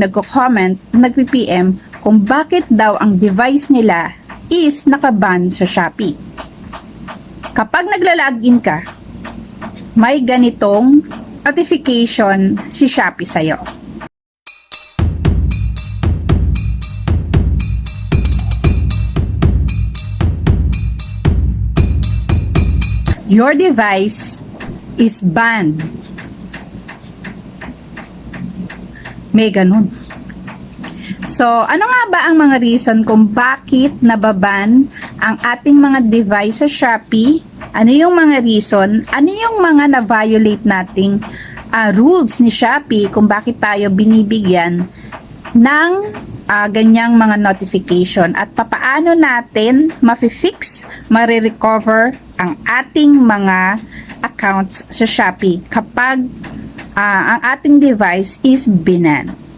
nagko-comment, nagpi-PM kung bakit daw ang device nila is nakaban sa Shopee. Kapag naglalagin ka, may ganitong notification si Shopee sa'yo. Your device is banned. May ganun. So, ano nga ba ang mga reason kung bakit nababan ang ating mga device sa Shopee? Ano yung mga reason? Ano yung mga na-violate nating ah, rules ni Shopee kung bakit tayo binibigyan ng ah, ganyang mga notification at papaano natin mafi-fix, marirecover ang ating mga accounts sa Shopee kapag ah, ang ating device is binan.